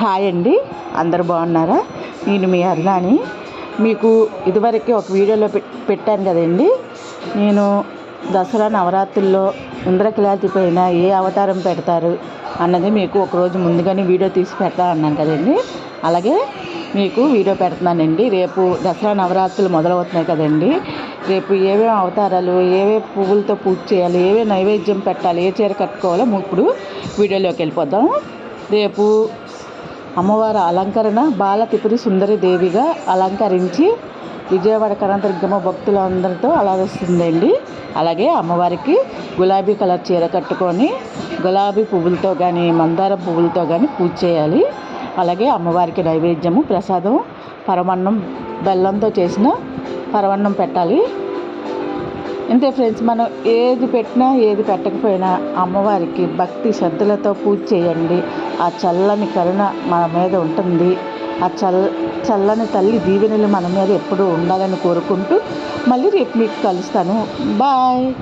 Hi అండి. అందరు బాగున్నారా? నేను మీ అరుణాని మీకు ఇదివరకే ఒక వీడియోలో పెట్టాను కదండి. నేను దసరా నవరాత్రుల్లో ఇంద్రకిలాతి పైన ఏ అవతారం పెడతారు అన్నది మీకు ఒకరోజు ముందుగానే వీడియో తీసి పెడతా అన్నాను కదండి. అలాగే మీకు వీడియో పెడుతున్నానండి. రేపు దసరా నవరాత్రులు మొదలవుతున్నాయి కదండి. రేపు ఏవే అవతారాలు ఏవే పువ్వులతో పూజ చేయాలి ఏవే నైవేద్యం పెట్టాలి ఏ చీర కట్టుకోవాలో ఇప్పుడు వీడియోలోకి వెళ్ళిపోదాం. రేపు అమ్మవారి అలంకరణ బాల త్రిపురి సుందరి దేవిగా అలంకరించి విజయవాడ కనకదుర్గమ్మ భక్తులందరితో అలాగేస్తుందండి అలాగే అమ్మవారికి గులాబీ కలర్ చీర కట్టుకొని గులాబీ పువ్వులతో కానీ మందార పువ్వులతో కానీ పూజ చేయాలి. అలాగే అమ్మవారికి నైవేద్యము ప్రసాదం పరమన్నం బెల్లంతో చేసిన పరమన్నం పెట్టాలి. అంతే ఫ్రెండ్స్ మనం ఏది పెట్టినా ఏది పెట్టకపోయినా అమ్మవారికి భక్తి శ్రద్ధలతో పూజ చేయండి. ఆ చల్లని కరుణ మన మీద ఉంటుంది. ఆ చల్ చల్లని తల్లి దీవెనలు మన మీద ఎప్పుడూ ఉండాలని కోరుకుంటూ మళ్ళీ రేపు మీకు కలుస్తాను. బాయ్.